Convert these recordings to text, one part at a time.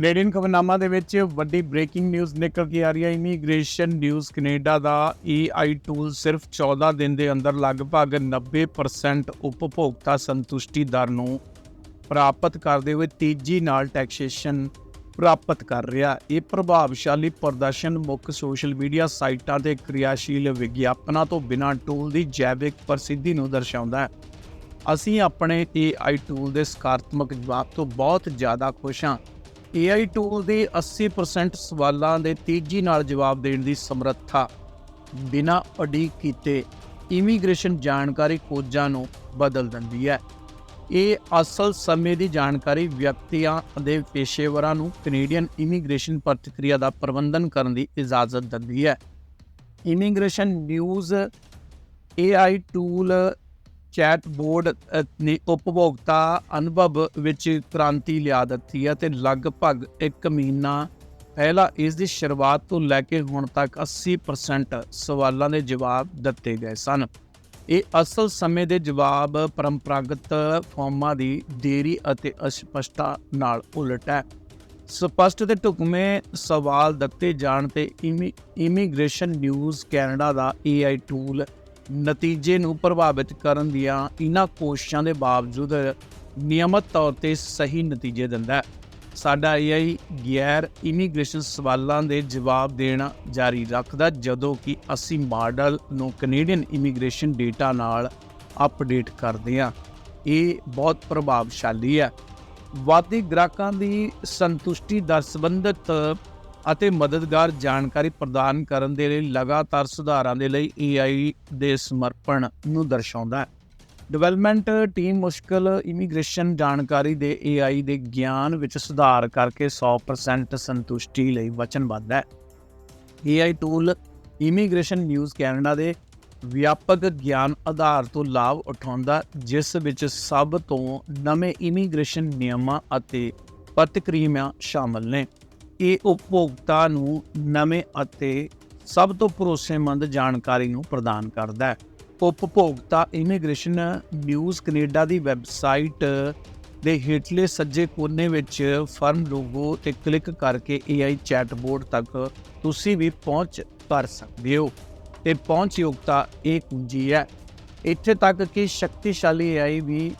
Canadian ਖਬਰਨਾਮਾ ਦੇ ਵਿੱਚ ਵੱਡੀ ਬ੍ਰੇਕਿੰਗ ਨਿਊਜ਼ ਨਿਕਲ ਕੇ ਆ ਰਹੀ ਹੈ। ਇਮੀਗ੍ਰੇਸ਼ਨ ਨਿਊਜ਼ ਕੈਨੇਡਾ ਦਾ AI ਟੂਲ ਸਿਰਫ 14 ਦਿਨ ਦੇ ਅੰਦਰ ਲਗਭਗ 90% ਉਪਭੋਗਤਾ ਸੰਤੁਸ਼ਟੀ ਦਰ ਨੂੰ ਪ੍ਰਾਪਤ ਕਰਦੇ ਹੋਏ ਤੇਜ਼ੀ ਨਾਲ ਟੈਕਸੇਸ਼ਨ ਪ੍ਰਾਪਤ ਕਰ ਰਿਹਾ ਇਹ ਪ੍ਰਭਾਵਸ਼ਾਲੀ ਪ੍ਰਦਰਸ਼ਨ ਮੁੱਖ ਸੋਸ਼ਲ ਮੀਡੀਆ ਸਾਈਟਾਂ ਤੇ ਕਿਰਿਆਸ਼ੀਲ ਵਿਗਿਆਪਨਾਂ ਤੋਂ ਬਿਨਾਂ ਟੂਲ ਦੀ ਜੈਵਿਕ ਪ੍ਰਸਿੱਧੀ ਨੂੰ ਦਰਸਾਉਂਦਾ ਹੈ। ਅਸੀਂ ਆਪਣੇ AI ਟੂਲ ਦੇ ਸਕਾਰਾਤਮਕ ਜਵਾਬ ਤੋਂ ਬਹੁਤ ਜ਼ਿਆਦਾ ਖੁਸ਼ ਹਾਂ। AI ਟੂਲ ਦੇ 80% ਸਵਾਲਾਂ ਦੇ ਤੇਜ਼ੀ ਨਾਲ ਜਵਾਬ ਦੇਣ ਦੀ ਸਮਰੱਥਾ। ਬਿਨਾਂ ਉਡੀਕ ਕੀਤੇ ਇਮੀਗ੍ਰੇਸ਼ਨ ਜਾਣਕਾਰੀ ਖੋਜਾਂ ਨੂੰ ਬਦਲ ਦਿੰਦੀ ਹੈ। ਇਹ ਅਸਲ ਸਮੇਂ ਦੀ ਜਾਣਕਾਰੀ ਵਿਅਕਤੀਆਂ ਅਤੇ ਪੇਸ਼ੇਵਰਾਂ ਨੂੰ ਕੈਨੇਡੀਅਨ ਇਮੀਗ੍ਰੇਸ਼ਨ ਪ੍ਰਤੀਕਿਰਿਆ ਦਾ ਪ੍ਰਬੰਧਨ ਕਰਨ ਦੀ ਇਜਾਜ਼ਤ ਦਿੰਦੀ ਹੈ। Immigration news AI tool chat board ਨੇ ਉਪਭੋਗਤਾ ਅਨੁਭਵ ਵਿੱਚ ਕ੍ਰਾਂਤੀ ਲਿਆ ਦਿੱਤੀ ਹੈ ਤੇ ਲਗਭਗ 1 ਮਹੀਨਾ ਪਹਿਲਾਂ ਇਸ ਦੀ ਸ਼ੁਰੂਆਤ ਤੋਂ ਲੈ ਕੇ ਹੁਣ ਤੱਕ 80% ਸਵਾਲਾਂ ਦੇ ਜਵਾਬ ਦਿੱਤੇ ਗਏ ਸਨ। ਇਹ ਅਸਲ ਸਮੇਂ ਦੇ ਜਵਾਬ ਪਰੰਪਰਾਗਤ ਫਾਰਮਾਂ ਦੀ ਦੇਰੀ ਅਤੇ ਅਸਪਸ਼ਟਤਾ ਨਾਲ ਉਲਟ ਹੈ। ਸਪਸ਼ਟ ਤੇ ਢੁਕਵੇਂ ਸਵਾਲ ਦਿੱਤੇ ਜਾਣ ਤੇ ਇਮੀ- ਇਮੀਗ੍ਰੇਸ਼ਨ ਨਿਊਜ਼ ਕੈਨੇਡਾ ਦਾ AI ਟੂਲ ਨਤੀਜੇ ਨੂੰ ਪ੍ਰਭਾਵਿਤ ਕਰਨ ਦੀਆਂ ਇਹਨਾਂ ਕੋਸ਼ਿਸ਼ਾਂ ਦੇ ਬਾਵਜੂਦ ਨਿਯਮਤ ਤੌਰ ਤੇ ਸਹੀ ਨਤੀਜੇ ਦਿੰਦਾ ਹੈ। ਸਾਡਾ AI ਗੈਰ ਇਮੀਗ੍ਰੇਸ਼ਨ ਸਵਾਲਾਂ ਦੇ ਜਵਾਬ ਦੇਣਾ ਜਾਰੀ ਰੱਖਦਾ ਜਦੋਂ ਕਿ ਅਸੀਂ ਮਾਡਲ ਨੂੰ ਕੈਨੇਡੀਅਨ ਇਮੀਗ੍ਰੇਸ਼ਨ ਡੇਟਾ ਨਾਲ ਅਪਡੇਟ ਕਰਦੇ ਹਾਂ। ਇਹ ਬਹੁਤ ਪ੍ਰਭਾਵਸ਼ਾਲੀ ਹੈ। ਵਾਦੀ ਗ੍ਰਾਹਕਾਂ ਦੀ ਸੰਤੁਸ਼ਟੀ ਦਰ ਸੰਬੰਧਿਤ ਅਤੇ ਮਦਦਗਾਰ ਜਾਣਕਾਰੀ ਪ੍ਰਦਾਨ ਕਰਨ ਦੇ ਲਈ ਲਗਾਤਾਰ ਸੁਧਾਰਾਂ ਦੇ ਲਈ AI ਦੇ ਸਮਰਪਣ ਨੂੰ ਦਰਸਾਉਂਦਾ ਹੈ। ਡਿਵੈਲਪਮੈਂਟ ਟੀਮ ਮੁਸ਼ਕਲ ਇਮੀਗ੍ਰੇਸ਼ਨ ਜਾਣਕਾਰੀ ਦੇ AI ਦੇ ਗਿਆਨ ਵਿੱਚ ਸੁਧਾਰ ਕਰਕੇ 100% ਸੰਤੁਸ਼ਟੀ ਲਈ ਵਚਨਬੱਧ ਹੈ। AI tool immigration news Canada ਦੇ ਵਿਆਪਕ ਗਿਆਨ ਆਧਾਰ ਤੋਂ ਲਾਭ ਉਠਾਉਂਦਾ ਜਿਸ ਵਿੱਚ ਸਭ ਤੋਂ ਨਵੇਂ ਇਮੀਗ੍ਰੇਸ਼ਨ ਨਿਯਮਾਂ ਅਤੇ ਪ੍ਰਤੀਕਿਰਿਆਵਾਂ ਸ਼ਾਮਲ ਨੇ। ਇਹ ਉਪਭੋਗਤਾ ਨੂੰ ਨਵੇਂ ਅਤੇ ਸਭ ਤੋਂ ਭਰੋਸੇਮੰਦ ਜਾਣਕਾਰੀ ਨੂੰ ਪ੍ਰਦਾਨ ਕਰਦਾ ਹੈ। ਉਪਭੋਗਤਾ ਇਮੀਗ੍ਰੇਸ਼ਨ ਨਿਊਜ਼ ਕੈਨੇਡਾ ਦੀ ਵੈਬਸਾਈਟ ਦੇ ਹੇਠਲੇ ਸੱਜੇ ਕੋਨੇ ਵਿੱਚ ਫਰਮ ਲੋਗੋ ਤੇ ਕਲਿੱਕ ਕਰਕੇ AI ਚੈਟਬੋਟ ਤੱਕ ਤੁਸੀਂ ਵੀ ਪਹੁੰਚ ਕਰ ਸਕਦੇ ਹੋ ਤੇ ਪਹੁੰਚਯੋਗਤਾ ਇਹ ਕੁੰਜੀ ਹੈ। ਇੱਥੇ ਤੱਕ ਕਿ ਸ਼ਕਤੀਸ਼ਾਲੀ AI ਵੀ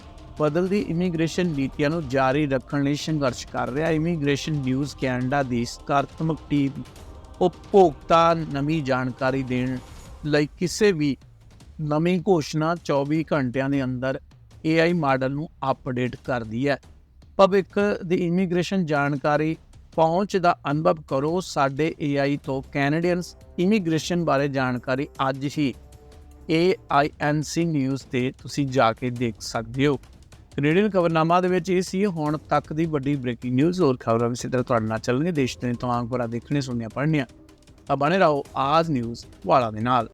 ਬਦਲਦੀ ਇਮੀਗ੍ਰੇਸ਼ਨ ਨੀਤੀਆਂ ਨੂੰ ਜਾਰੀ ਰੱਖਣ ਲਈ ਸੰਘਰਸ਼ ਕਰ ਰਿਹਾ ਇਮੀਗ੍ਰੇਸ਼ਨ ਨਿਊਜ਼ ਕੈਨੇਡਾ ਦੀ ਸਕਾਰਾਤਮਕ ਟੀਮ ਉਪਭੋਗਤਾ ਨਵੀਂ ਜਾਣਕਾਰੀ ਦੇਣ ਲਈ ਕਿਸੇ ਵੀ ਨਵੀਂ ਘੋਸ਼ਣਾ 24 ਘੰਟਿਆਂ ਦੇ ਅੰਦਰ AI ਮਾਡਲ ਨੂੰ ਅਪਡੇਟ ਕਰਦੀ ਹੈ। ਭਵਿੱਖ ਦੀ ਇਮੀਗ੍ਰੇਸ਼ਨ ਜਾਣਕਾਰੀ ਪਹੁੰਚ ਦਾ ਅਨੁਭਵ ਕਰੋ। ਸਾਡੇ AI ਤੋਂ ਕੈਨੇਡੀਅਨਸ ਇਮੀਗ੍ਰੇਸ਼ਨ ਬਾਰੇ ਜਾਣਕਾਰੀ ਅੱਜ ਹੀ AINC ਨਿਊਜ਼ ਤੇ ਤੁਸੀਂ ਜਾ ਕੇ ਦੇਖ ਸਕਦੇ ਹੋ। ਕੈਨੇਡੀਅਨ ਖਬਰਨਾਮਾ ਦੇ ਵਿੱਚ ਇਹ ਸੀ, ਹੁਣ ਤੱਕ ਦੀ ਵੱਡੀ ਬ੍ਰੇਕਿੰਗ ਨਿਊਜ਼ ਹੋਰ ਖਬਰਾਂ ਵੀ ਸਿੱਧਾ ਤੁਹਾਡੇ ਨਾਲ ਚੱਲਣਗੇ ਦੇਸ਼ ਦੇ ਤੋਂ ਆਂਕੜਾ ਦੇਖਣੇ ਸੁਣਨੀਆਂ, ਪੜ੍ਹਨੀਆਂ। ਤਾਂ ਬਣੇ ਰਹੋ ਆਜ ਨਿਊਜ਼ ਵਾਲਾ ਦੇ ਨਾਲ।